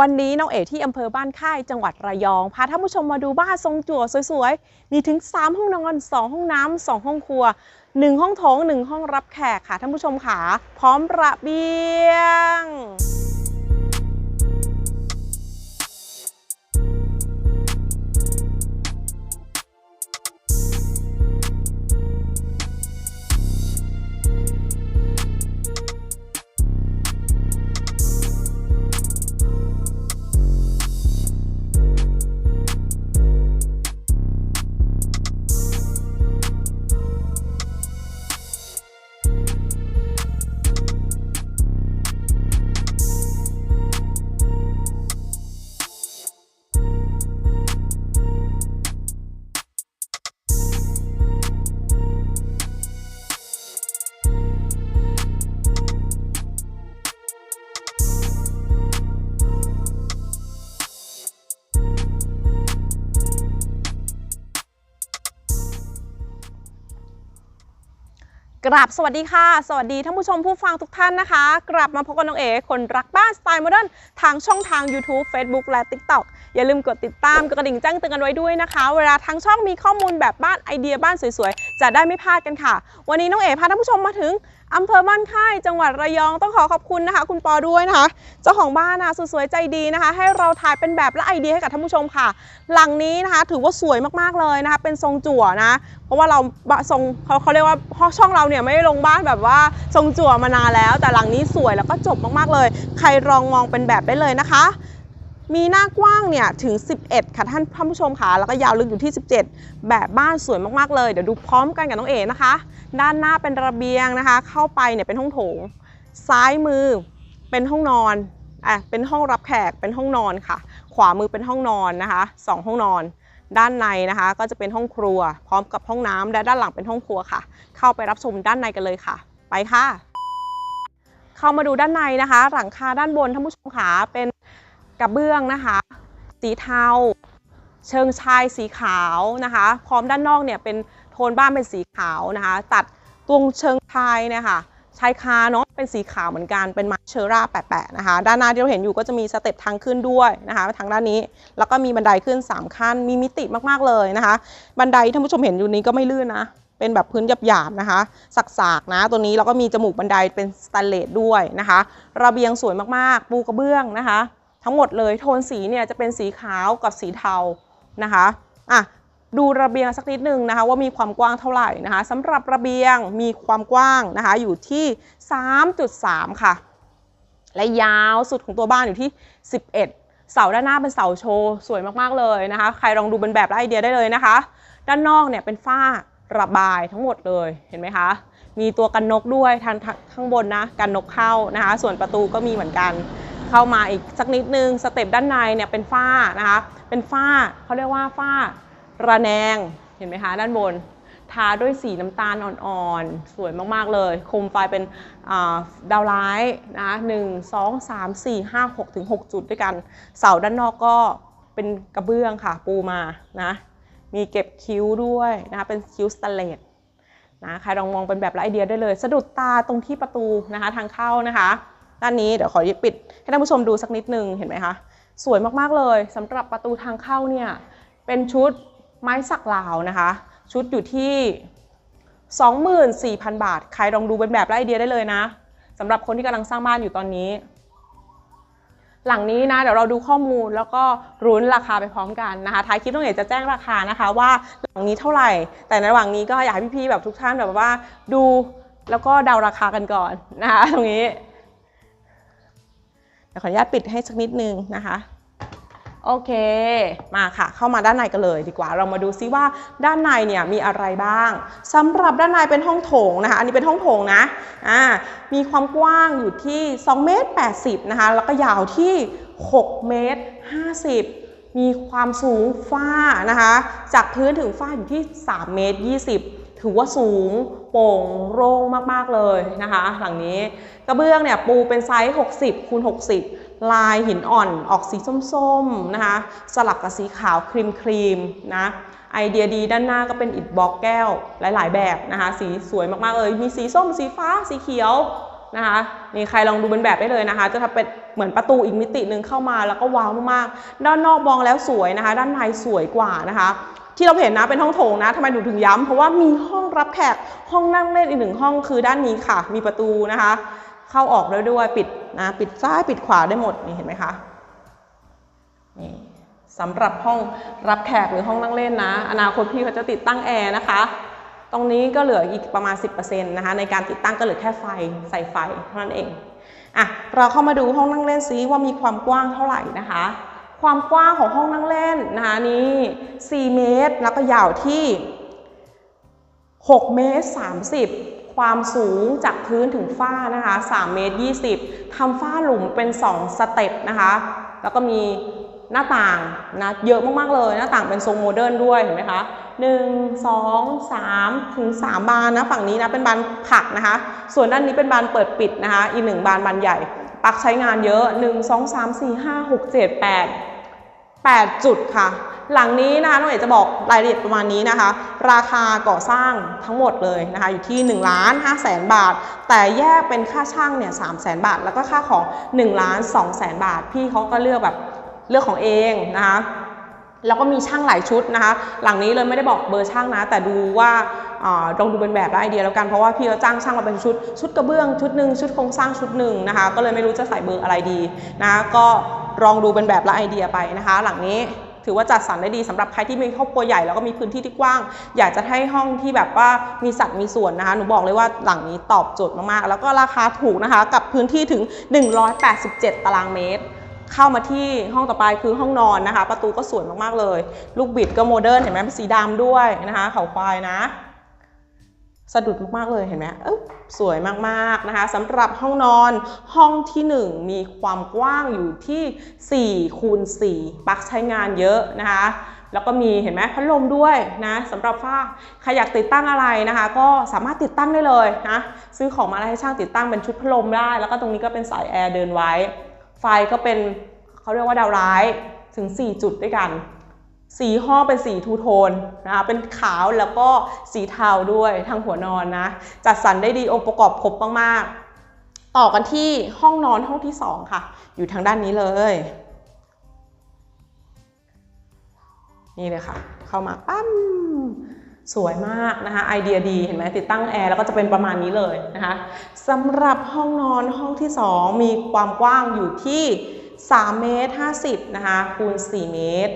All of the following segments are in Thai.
วันนี้น้องเอ๋ที่อำเภอบ้านค่ายจังหวัดระยองพาท่านผู้ชมมาดูบ้านทรงจั่วสวยๆ มีถึง 3 ห้องนอน 2 ห้องน้ำ2ห้องครัว 1 ห้องโถง 1 ห้องรับแขกค่ะท่านผู้ชมค่ะ พร้อมระเบียง กราบสวัสดีค่ะ สวัสดีท่านผู้ชมผู้ฟังทุกท่านนะคะ กลับมาพบกับน้องเอ๋คนรักบ้านสไตล์โมเดิร์นทางช่องทาง YouTube Facebook และ TikTok อย่าลืมกดติดตามกดกระดิ่งแจ้งเตือนกันไว้ด้วยนะคะ เวลาทางช่องมีข้อมูลแบบบ้านไอเดียบ้านสวยๆ จะได้ไม่พลาดกันค่ะ วันนี้น้องเอ๋พาท่านผู้ชมมาถึงอำเภอบ้านค่าย จังหวัดระยองต้องขอขอบคุณนะคะ คุณปอด้วยนะคะ เจ้าของบ้านนะสวยๆใจดีนะคะ ให้เราถ่ายเป็นแบบและไอเดียให้กับท่านผู้ชมค่ะ หลังนี้นะคะ ถือว่าสวยมากๆเลยนะคะ เป็นทรงจั่วนะเพราะว่าเราบะทรงเขาเขาเรียกว่าช่องเราเนี่ยไม่ได้ลงบ้านแบบว่าทรงจั่วมานานแล้ว แต่หลังนี้สวยแล้วก็จบมากๆเลย ใครลองมองเป็นแบบได้เลยนะคะ มีหน้ากว้างเนี่ยถึง 11 ค่ะท่านท่านผู้ชมค่ะ แล้วก็ยาวลึกอยู่ที่ 17 แบบบ้านสวยมากๆเลย เดี๋ยวดูพร้อมกันกับน้องเอ๋นะคะ ด้านหน้าเป็นระเบียงนะคะ เข้าไปเนี่ยเป็นห้องโถง ซ้ายมือเป็นห้องนอนอะเป็นห้องรับแขกเป็นห้องนอนค่ะ ขวามือเป็นห้องนอนนะคะสองห้องนอน ด้านในนะคะ ก็จะเป็นห้องครัว พร้อมกับห้องน้ำและด้านหลังเป็นห้องครัวค่ะ เข้าไปรับชมด้านในกันเลยค่ะ ไปค่ะ เข้ามาดูด้านในนะคะ หลังคาด้านบนท่านผู้ชมขาเป็น กระเบื้องนะคะ สีเทา เชิงชายสีขาวนะคะ พร้อมด้านนอกเนี่ยเป็นโทนบ้านเป็นสีขาวนะคะ ตัดตรงเชิงชายเนี่ยค่ะชายคาเนาะเป็นสีขาวเหมือนกันเป็นม้เชอร่าแปะๆนะคะ ด้านหน้าที่เราเห็นอยู่ก็จะมีสเต็ปทางขึ้นด้วยนะคะ ทางด้านนี้แล้วก็มีบันไดขึ้น 3 ขั้น มีมิติมากๆเลยนะคะ บันไดที่ท่านผู้ชมเห็นอยู่นี้ก็ไม่ลื่นนะ เป็นแบบพื้นหยาบๆนะคะ สักๆนะตัวนี้แล้วก็มีจมูกบันไดเป็นสแตนเลสด้วยนะคะ ระเบียงสวยมากๆ ปูกระเบื้องนะคะ ทั้งหมดเลยโทนสีเนี่ยจะเป็นสีขาวกับสีเทานะคะอะดูระเบียงสักนิดนึงนะคะว่ามีความกว้างเท่าไหร่นะคะสำหรับระเบียงมีความกว้างนะคะอยู่ที่ 3.3 ค่ะ และยาวสุดของตัวบ้านอยู่ที่ 11 เสาด้านหน้าเป็นเสาโชว์สวยมากๆเลยนะคะ ใครลองดูเป็นแบบและไอเดียได้เลยนะคะ ด้านนอกเนี่ยเป็นฝ้าระบายทั้งหมดเลยเห็นไหมคะ มีตัวกันนกด้วยทางข้างบนนะกันนกเข้านะคะ ส่วนประตูก็มีเหมือนกัน เข้ามาอีกสักนิดนึง สเต็ปด้านในเนี่ยเป็นฝ้านะคะ เป็นฝ้าเขาเรียกว่าฝ้าระแนง เห็นไหมคะด้านบน ทาด้วยสีน้ำตาลอ่อนๆ สวยมากๆเลย โคมไฟเป็นาดาวไลท์นะหนึ่งสองสามสี่ห้าหกถึงหกจุดด้วยกัน เสาด้านนอกก็เป็นกระเบื้องค่ะปูมานะ มีเก็บคิ้วด้วยนะคะเป็นคิ้วสแตนเลสนะใครลองมองเป็นแบบไอเดียได้เลย สะดุดตาตรงที่ประตูนะคะทางเข้านะคะ ด้านนี้เดี๋ยวขอปิดให้ท่านผู้ชมดูสักนิดนึงเห็นไหมคะสวยมากๆเลยสำหรับประตูทางเข้าเนี่ยเป็นชุดไม้สักลาวนะคะ ชุดอยู่ที่ 24,000 บาท ใครลองดูเป็นแบบและไอเดียได้เลยนะสำหรับคนที่กำลังสร้างบ้านอยู่ตอนนี้ หลังนี้นะเดี๋ยวเราดูข้อมูลแล้วก็รุ้นราคาไปพร้อมกันนะคะท้ายคลิปน้องเอ๋จะแจ้งราคานะคะว่าหลังนี้เท่าไหร่ แต่ในระหว่างนี้ก็อยากให้พี่ๆแบบทุกท่านแบบว่าดูแล้วก็เดาราคากันก่อนนะคะตรงนี้ ขออนุญาตปิดให้สักนิดนึงนะคะโอเค มาค่ะ เข้ามาด้านในกันเลยดีกว่า เรามาดูซิว่าด้านในเนี่ยมีอะไรบ้างสำหรับด้านในเป็นห้องโถงนะคะ อันนี้เป็นห้องโถงนะ อ่า มีความกว้างอยู่ที่2เมตร80นะคะ แล้วก็ยาวที่6เมตร50 มีความสูงฝ้านะคะ จากพื้นถึงฝ้าอยู่ที่3เมตร20 ถือว่าสูงโปร่งโล่งมากๆเลยนะคะ หลังนี้กระเบื้องเนี่ยปูเป็นไซส์ 60คูณ60 ลายหินอ่อนออกสีส้มๆนะคะ สลับกับสีขาวครีมครีมๆนะไอเดียดีด้านหน้าก็เป็นอิฐบล็อกแก้วหลายๆ แบบนะคะ สีสวยมากๆเลยมีสีส้มสีฟ้าสีเขียวนะคะนี่ใครลองดูเป็นแบบได้เลยนะคะ จะทำเป็นเหมือนประตูอีกมิติหนึ่งเข้ามาแล้วก็ว้าวมากๆด้านนอกมองแล้วสวยนะคะ ด้านในสวยกว่านะคะ ที่เราเห็นนะเป็นห้องโถงนะทำไมหนูถึงย้ำเพราะว่ามีห้องรับแขกห้องนั่งเล่นอีกหนึ่งห้องคือด้านนี้ค่ะ มีประตูนะคะ เข้าออกได้ด้วยปิดนะปิดซ้ายปิดขวาได้หมดนี่เห็นไหมคะนี่สำหรับห้องรับแขกหรือห้องนั่งเล่นนะ อนาคตพี่เขาจะติดตั้งแอร์นะคะ ตรงนี้ก็เหลืออีกประมาณ 10%นะคะในการติดตั้งก็เหลือแค่ไฟใส่ไฟเท่านั้นเองอะเราเข้ามาดูห้องนั่งเล่นซิว่ามีความกว้างเท่าไหร่นะคะ ความกว้างของห้องนั่งเล่นนะคะนี่4เมตร แล้วก็ยาวที่6เมตร30 ความสูงจากพื้นถึงฝ้านะคะ3เมตร20ทำฝ้าหลุมเป็น 2 สเต็ปนะคะ แล้วก็มีหน้าต่างนะเยอะมาก ๆ เลย หน้าต่างเป็นทรงโมเดิร์นด้วยเห็นไหมคะ1 2 3 ถึง 3 บานนะ ฝั่งนี้นะเป็นบานผักนะคะ ส่วนด้านนี้เป็นบานเปิดปิดนะคะ อีกหนึ่งบานบานใหญ่ ปลั๊กใช้งานเยอะ 1 2 3 4 5 6 7 8 8 จุดค่ะ หลังนี้นะคะน้องเอกจะบอกรายละเอียดประมาณนี้นะคะ ราคาก่อสร้างทั้งหมดเลยนะคะอยู่ที่1ล้าน5แสนบาท แต่แยกเป็นค่าช่างเนี่ย3แสนบาท แล้วก็ค่าของ1ล้าน2แสนบาท พี่เขาก็เลือกแบบเลือกของเองนะคะ แล้วก็มีช่างหลายชุดนะคะ หลังนี้เลยไม่ได้บอกเบอร์ช่างนะ แต่ดูว่าลองดูเป็นแบบและไอเดียแล้วกันเพราะว่าพี่เขาจ้างช่างมาเป็นชุด ชุดกระเบื้องชุดหนึ่งชุดโครงสร้างชุดหนึ่งนะคะ ก็เลยไม่รู้จะใส่เบอร์อะไรดีนะก็ลองดูเป็นแบบและไอเดียไปนะคะ หลังนี้ถือว่าจัดสรรได้ดีสำหรับใครที่มีครอบครัวใหญ่แล้วก็มีพื้นที่ที่กว้าง อยากจะให้ห้องที่แบบว่ามีสัดมีส่วนนะคะ หนูบอกเลยว่าหลังนี้ตอบโจทย์มากๆ แล้วก็ราคาถูกนะคะ กับพื้นที่ถึง 187 ตารางเมตร เข้ามาที่ห้องต่อไปคือห้องนอนนะคะ ประตูก็สวยมากๆเลย ลูกบิดก็โมเดิร์นเห็นไหมเป็นสีดำด้วยนะคะเขาควายนะ สะดุดมากๆเลยเห็นไหมเอ้าสวยมากๆนะคะสำหรับห้องนอนห้องที่ 1 มีความกว้างอยู่ที่4คูณ4ปลั๊กใช้งานเยอะนะคะแล้วก็มีเห็นไหมพัดลมด้วยนะสำหรับฝ้าใครอยากติดตั้งอะไรนะคะ ก็สามารถติดตั้งได้เลยนะซื้อของมาให้ช่างติดตั้งเป็นชุดพัดลมได้ แล้วก็ตรงนี้ก็เป็นสายแอร์เดินไว้ ฟก็เป็นเขาเรียกว่าดาวร้ายถึง 4 จุดด้วยกัน สีห้องเป็นสีทูโทนนะคะเป็นขาวแล้วก็สีเทาด้วยทางหัวนอนนะ จัดสรรได้ดีองค์ประกอบครบมากๆ ต่อกันที่ห้องนอนห้องที่ 2 ค่ะ อยู่ทางด้านนี้เลย นี่เลยค่ะ เข้ามาปั้ม สวยมากนะคะไอเดียดีเห็นไหมติดตั้งแอร์แล้วก็จะเป็นประมาณนี้เลยนะคะสำหรับห้องนอนห้องที่ 2 มีความกว้างอยู่ที่3เมตร50นะคะคูณ4เมตร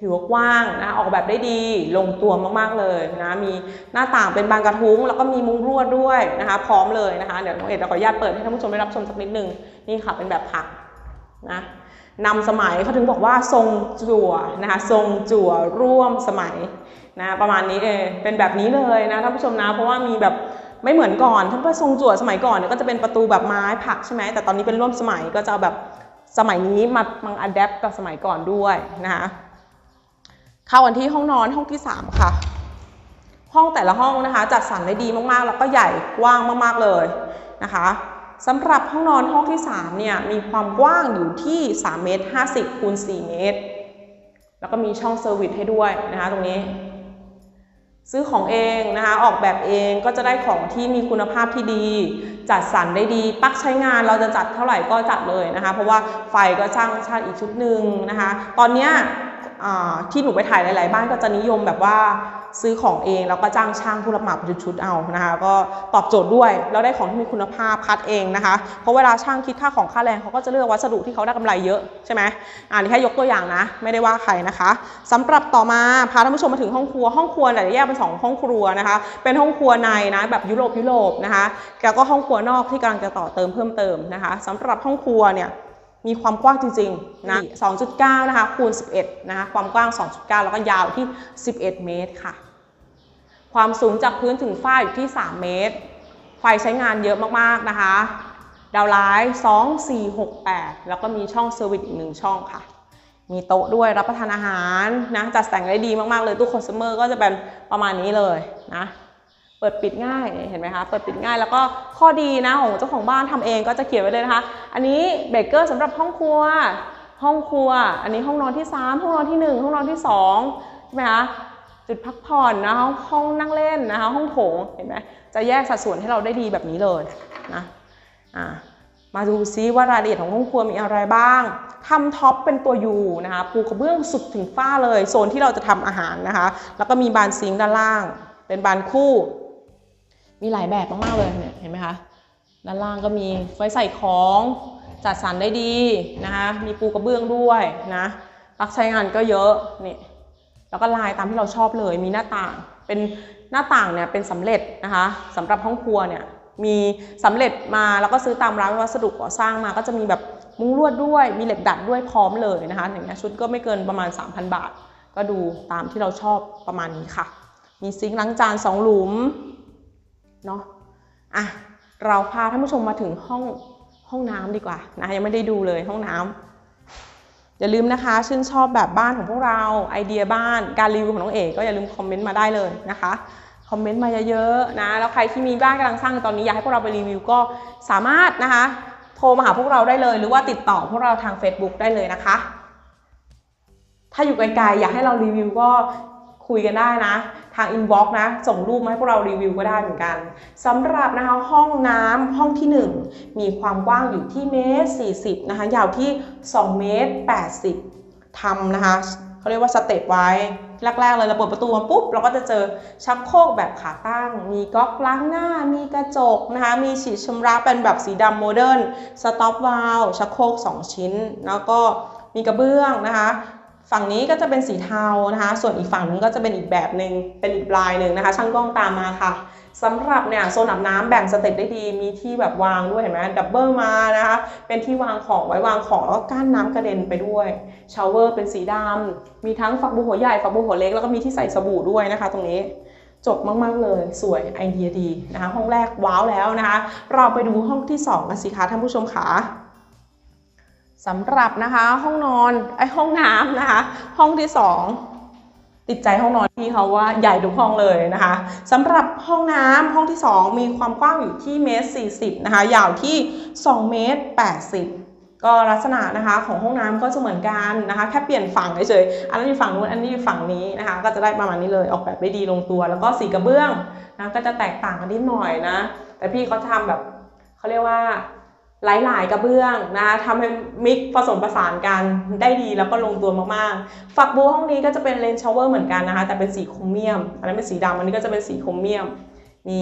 ถือว่ากว้างนะออกแบบได้ดีลงตัวมากๆเลยนะมีหน้าต่างเป็นบานกระทุ้ง แล้วก็มีมุ้งลวดด้วยนะคะพร้อมเลยนะคะเดี๋ยวน้องเอ็ดจะขออนุญาตเปิดให้ท่านผู้ชมได้รับชมสักนิดนึงนี่ค่ะเป็นแบบผักนะนำสมัยเขาถึงบอกว่าทรงจั่วนะคะทรงจั่วร่วมสมัย นะประมาณนี้เองเป็นแบบนี้เลยนะท่านผู้ชมนะเพราะว่ามีแบบไม่เหมือนก่อนถ้าเป็นทรงจั่วสมัยก่อนเนี่ยก็จะเป็นประตูแบบไม้ผักใช่ไหมแต่ตอนนี้เป็นร่วมสมัยก็จะเอาแบบสมัยนี้มามังอัดแอปกับสมัยก่อนด้วยนะคะเข้ากันที่ห้องนอนห้องที่ 3 ค่ะ ห้องแต่ละห้องนะคะ จัดสรรได้ดีมากๆ แล้วก็ใหญ่กว้างมากๆเลยนะคะสำหรับห้องนอนห้องที่ 3 เนี่ยมีความกว้างอยู่ที่3เมตร50คูณ4เมตร แล้วก็มีช่องเซอร์วิสให้ด้วยนะคะตรงนี้ ซื้อของเองนะคะ ออกแบบเองก็จะได้ของที่มีคุณภาพที่ดี จัดสรรได้ดี ปักใช้งานเราจะจัดเท่าไหร่ก็จัดเลยนะคะ เพราะว่าไฟก็ช่างชาติอีกชุดหนึ่งนะคะ ตอนเนี้ย ที่หนูไปถ่ายหลาย ๆ บ้านก็จะนิยมแบบว่าซื้อของเองแล้วก็จ้างช่างผู้รับเหมาเป็นชุดๆเอานะคะ ก็ตอบโจทย์ด้วยแล้วได้ของที่มีคุณภาพคัดเองนะคะ เพราะเวลาช่างคิดค่าของค่าแรงเขาก็จะเลือกวัสดุที่เขาได้กำไรเยอะใช่ไหมอ่านี่แค่ยกตัวอย่างนะ ไม่ได้ว่าใครนะคะสำหรับต่อมาพาท่านผู้ชมมาถึงห้องครัวห้องครัวเนี่ยแยกเป็นสองห้องครัวนะคะ เป็นห้องครัวในนะแบบยุโรปยุโรปนะคะแล้วก็ห้องครัวนอกที่กำลังจะต่อเติมเพิ่มเติมนะคะสำหรับห้องครัวเนี่ย มีความกว้างจริงๆนะ2.9 นะคะคูณ 11 นะคะความกว้าง 2.9 แล้วก็ยาวที่ 11 เมตรค่ะ ความสูงจากพื้นถึงฝ้าอยู่ที่ 3 เมตร ไฟใช้งานเยอะมากๆนะคะ ดาวไลท์2 4 6 8 แล้วก็มีช่องเซอร์วิสอีกหนึ่งช่องค่ะ มีโต๊ะด้วยรับประทานอาหารนะจัดแต่งได้ดีมากๆเลยตู้คอน sumer ก็จะเป็นประมาณนี้เลยนะ เปิดปิดง่ายเห็นไหมคะ เปิดปิดง่ายแล้วก็ข้อดีนะของเจ้าของบ้านทำเองก็จะเขียนไว้เลยนะคะ อันนี้เบเกอร์สำหรับห้องครัว ห้องครัว อันนี้ห้องนอนที่ 3 ห้องนอนที่ 1 ห้องนอนที่2ใช่ไหมคะจุดพักผ่อนนะคะห้องนั่งเล่นนะคะ ห้องโถงเห็นไหมจะแยกสัดส่วนให้เราได้ดีแบบนี้เลยนะอ่ามาดูซิว่ารายละเอียดของห้องครัวมีอะไรบ้างทำท็อปเป็นตัวยูนะคะปูกระเบื้องสุดถึงฝ้าเลย โซนที่เราจะทำอาหารนะคะ แล้วก็มีบานซิงด้านล่าง เป็นบานคู่ มีหลายแบบมากๆเลยเนี่ยเห็นไหมคะด้านล่างก็มีไว้ใส่ของจัดสรรได้ดีนะคะมีปูกระเบื้องด้วยนะรักใช้งานก็เยอะนี่แล้วก็ลายตามที่เราชอบเลยมีหน้าต่างเป็นหน้าต่างเนี่ยเป็นสำเร็จนะคะสำหรับห้องครัวเนี่ยมีสำเร็จมาแล้วก็ซื้อตามร้านวัสดุก่อสร้างมาก็จะมีแบบมุ้งลวดด้วยมีเหล็กดัดด้วยพร้อมเลยนะคะอย่างเงี้ยชุดก็ไม่เกินประมาณ 3,000 บาท ก็ดูตามที่เราชอบประมาณนี้ค่ะ มีซิงค์ล้างจานสองหลุม เนาะอะเราพาท่านผู้ชมมาถึงห้องห้องน้ำดีกว่านะยังไม่ได้ดูเลยห้องน้ำอย่าลืมนะคะ ชื่นชอบแบบบ้านของพวกเราไอเดียบ้านการรีวิวของน้องเอกก็อย่าลืมคอมเมนต์มาได้เลยนะคะคอมเมนต์มาเยอะๆนะแล้วใครที่มีบ้านกำลังสร้างตอนนี้อยากให้พวกเราไปรีวิวก็สามารถนะคะ โทรมาหาพวกเราได้เลย หรือว่าติดต่อพวกเราทาง Facebook ได้เลยนะคะ ถ้าอยู่ไกลๆอยากให้เรารีวิวก็ คุยกันได้นะ ทางอินบ็อกซ์นะ ส่งรูปมาให้พวกเรารีวิวก็ได้เหมือนกันสำหรับนะคะห้องน้ำห้องที่ 1 มีความกว้างอยู่ที่เมตร40นะคะยาวที่ 2 เมตร 80ทำนะคะเขาเรียกว่าสเต็ปไว้แรกๆเลยเราเปิดประตูมาปุ๊บเราก็จะเจอชักโครกแบบขาตั้ง มีก๊อกล้างหน้า มีกระจกนะคะ มีฉีดชำระเป็นแบบสีดำโมเดิร์นสต็อปวาลชักโครก2 ชิ้น แล้วก็มีกระเบื้องนะคะ ฝั่งนี้ก็จะเป็นสีเทานะคะ ส่วนอีกฝั่งนึงก็จะเป็นอีกแบบหนึ่งเป็นอีกลายหนึ่งนะคะ ช่างกล้องตามมาค่ะสำหรับเนี่ยโซนอาบน้ำแบ่งสเต็ปได้ดี มีที่แบบวางด้วยเห็นไหมดับเบิลมานะคะ เป็นที่วางของไว้วางของแล้วก็กั้นน้ำกระเด็นไปด้วยชาวเวอร์เป็นสีดำมีทั้งฝักบัวหัวใหญ่ฝักบัวหัวเล็กแล้วก็มีที่ใส่สบู่ด้วยนะคะ ตรงนี้จบมาก ๆ เลยสวยไอเดียดีนะคะ ห้องแรกว้าวแล้วนะคะ เราไปดูห้องที่ 2 กันสิคะท่านผู้ชมขา สำหรับนะคะห้องนอนไอห้องน้ำนะคะ ห้องที่ 2 ติดใจห้องนอนที่เขาว่าใหญ่ทุกห้องเลยนะคะสำหรับห้องน้ำห้องที่ 2 มีความกว้างอยู่ที่เมตร40นะคะยาวที่2เมตร80 ก็ลักษณะนะคะของห้องน้ำก็จะเหมือนกันนะคะ แค่เปลี่ยนฝั่งเฉยๆอันนั้อยู่ฝั่งนู้นอันนี้อยู่ฝั่งนี้นะคะ ก็จะได้ประมาณนี้เลยออกแบบได้ดีลงตัว แล้วก็สีกระเบื้องนะก็จะแตกต่างกันนิดหน่อยนะ แต่พี่เขาทำแบบเขาเรียกว่า หลาย ๆ กระเบื้องนะคะทำให้มิกผสมผสานกันได้ดีแล้วก็ลงตัวมากๆ ฝักบัวห้องนี้ก็จะเป็นเลนชาวเวอร์เหมือนกันนะคะ แต่เป็นสีโครเมียม อันนั้นเป็นสีดำอันนี้ก็จะเป็นสีโครเมียม มี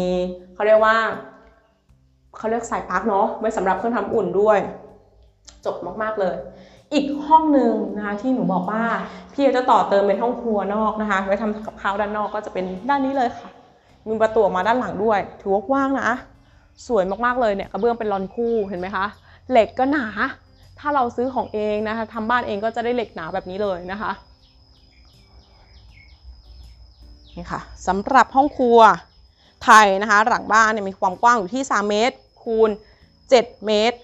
เขาเรียกว่าเขาเรียกสายปลั๊กเนาะไว้สำหรับเครื่องทำอุ่นด้วย จบมากๆเลย อีกห้องหนึ่งนะคะที่หนูบอกว่า พี่จะต่อเติมเป็นห้องครัวนอกนะคะไว้ทำกับข้าวด้านนอกก็จะเป็นด้านนี้เลยค่ะ มีประตูออกมาด้านหลังด้วย ถือว่ากว้างนะ สวยมากๆเลยเนี่ยกระเบื้องเป็นลอนคู่เห็นไหมคะเหล็กก็หนา ถ้าเราซื้อของเองนะคะทำบ้านเองก็จะได้เหล็กหนาแบบนี้เลยนะคะนี่ค่ะสำหรับห้องครัวไทยนะคะหลังบ้านเนี่ยมีความกว้างอยู่ที่ 3 เมตรคูณ 7 เมตร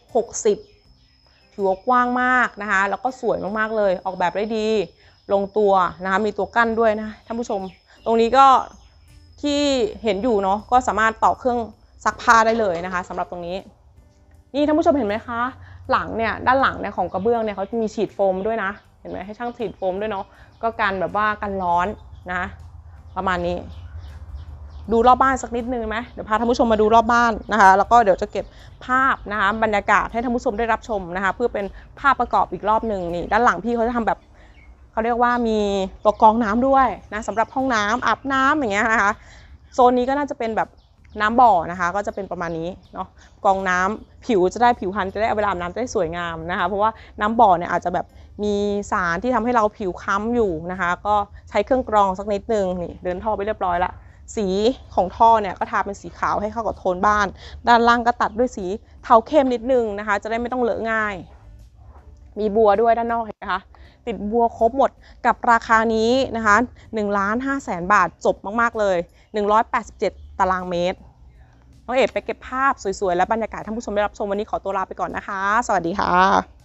60 ถือว่ากว้างมากนะคะแล้วก็สวยมากๆเลยออกแบบได้ดี ลงตัวนะคะมีตัวกั้นด้วยนะท่านผู้ชม ตรงนี้ก็ที่เห็นอยู่เนาะก็สามารถต่อเครื่อง ซักผ้าได้เลยนะคะสำหรับตรงนี้ นี่ท่านผู้ชมเห็นไหมคะ หลังเนี่ยด้านหลังเนี่ยของกระเบื้องเนี่ยเขาจะมีฉีดโฟมด้วยนะ เห็นไหมให้ช่างฉีดโฟมด้วยเนาะก็กันแบบว่ากันร้อนนะประมาณนี้ ดูรอบบ้านสักนิดนึงไหมเดี๋ยวพาท่านผู้ชมมาดูรอบบ้านนะคะ แล้วก็เดี๋ยวจะเก็บภาพนะคะบรรยากาศให้ท่านผู้ชมได้รับชมนะคะ เพื่อเป็นภาพประกอบอีกรอบหนึ่งนี่ด้านหลังพี่เขาจะทำแบบเขาเรียกว่ามีตัวกรองน้ำด้วยนะสำหรับห้องน้ำอาบน้ำอย่างเงี้ยนะคะโซนนี้ก็น่าจะเป็นแบบ น้ำบ่อนะคะ ก็จะเป็นประมาณนี้เนาะกองน้ำผิวจะได้ผิวพรรณจะได้เอาเวลาอาบน้ำจะได้สวยงามนะคะ เพราะว่าน้ำบ่อเนี่ยอาจจะแบบมีสารที่ทำให้เราผิวค้ำอยู่นะคะ ก็ใช้เครื่องกรองสักนิดนึงนี่เดินท่อไปเรียบร้อยละสีของท่อเนี่ยก็ทาเป็นสีขาวให้เข้ากับโทนบ้าน ด้านล่างก็ตัดด้วยสีเทาเข้มนิดนึงนะคะ จะได้ไม่ต้องเลอะง่าย มีบัวด้วยด้านนอกเห็นไหมคะติดบัวครบหมดกับราคานี้นะคะ1ล้าน5แสนบาทจบมาก ๆ เลย 187 ตารางเมตร น้องเอ๋ไปเก็บภาพสวยๆ และบรรยากาศท่านผู้ชมได้รับชมวันนี้ขอตัวลาไปก่อนนะคะ สวัสดีค่ะ